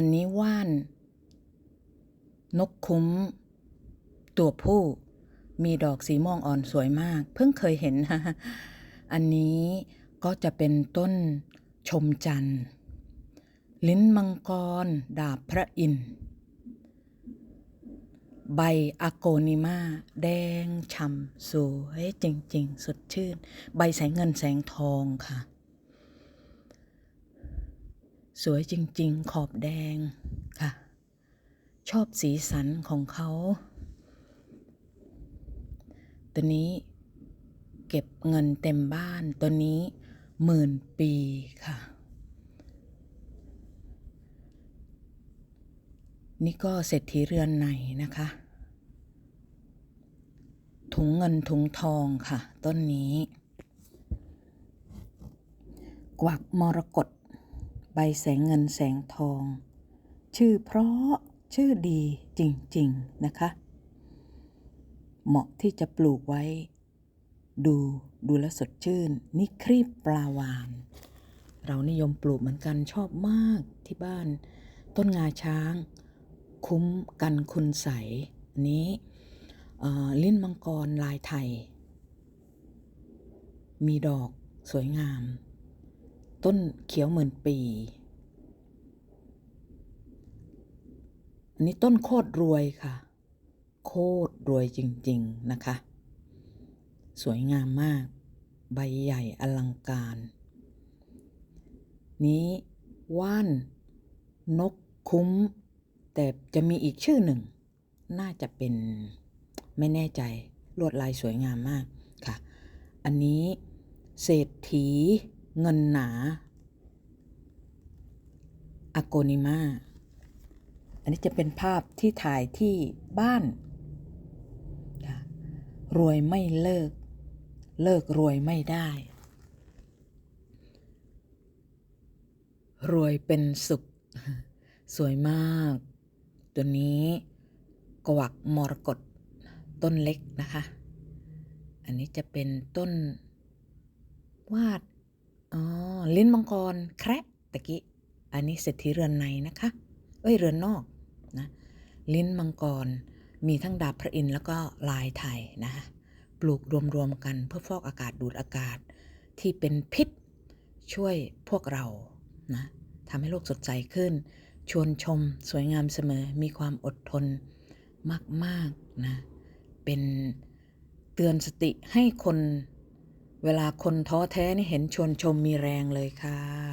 อันนี้ว่าน นกคุ้ม ตัวผู้ มีดอกสีม่วงอ่อนสวยมาก เพิ่งเคยเห็นอันนี้ก็จะเป็นต้นชมจันทร์ลิ้นมังกร ดาบพระอินทร์ใบอะโกนิมาแดงช่ำสวยจริง ๆ สดชื่น ใบแสงเงินแสงทองค่ะ สวยจริง ๆ ขอบแดงค่ะ ชอบสีสันของเขาตัวนี้เก็บเงินเต็มบ้านตัวนี้หมื่นปีค่ะ นี่ก็เศรษฐีเรือนในนะคะ ถุงเงินถุงทองค่ะ ต้นนี้ กวักมรกต บแสงเงินแสงทอง ชื่อเพราะชื่อดีจริง ๆ นะคะ เหมาะที่จะปลูกไว้ ดูดูแลสดชื่นนี่ครีบปลาวาน เรานิยมปลูกเหมือนกันชอบมากที่บ้าน ต้นงาช้าง คุ้มกันคุณใสนี้ลิ้นมังกรลายไทย มีดอกสวยงาม ต้นเขียวหมื่นปี อันนี้ต้นโคตรรวยค่ะ โคตรรวยจริง ๆ นะคะ สวยงามมาก ใบใหญ่อลังการ นี้ว่าน นกคุ้ม แต่จะมีอีกชื่อหนึ่ง น่าจะเป็นไม่แน่ใจ ลวดลายสวยงามมากค่ะ อันนี้เศรษฐี เงินหนาอโกนิมาอันนี้จะเป็นภาพที่ถ่ายที่บ้าน รวยไม่เลิก เลิกรวยไม่ได้ รวยเป็นสุข สวยมาก ตัวนี้กวักมรกตต้นเล็กนะคะ อันนี้จะเป็นต้นวาด อ๋อ ลิ้นมังกรแคระตะกี้ อันนี้เศรษฐีเรือนในนะคะ เอ้ย เรือนนอกนะ ลิ้นมังกร มีทั้งดาบพระอินทร์แล้วก็ลายไทยนะคะปลูกรวมๆกันเพื่อฟอกอากาศดูดอากาศที่เป็นพิษช่วยพวกเรานะทำให้โลกสดใสขึ้น ชวนชมสวยงามเสมอมีความอดทนมากๆนะ เป็นเตือนสติให้คน เวลาคนท้อแท้นี่เห็นชวนชมมีแรงเลยค่ะ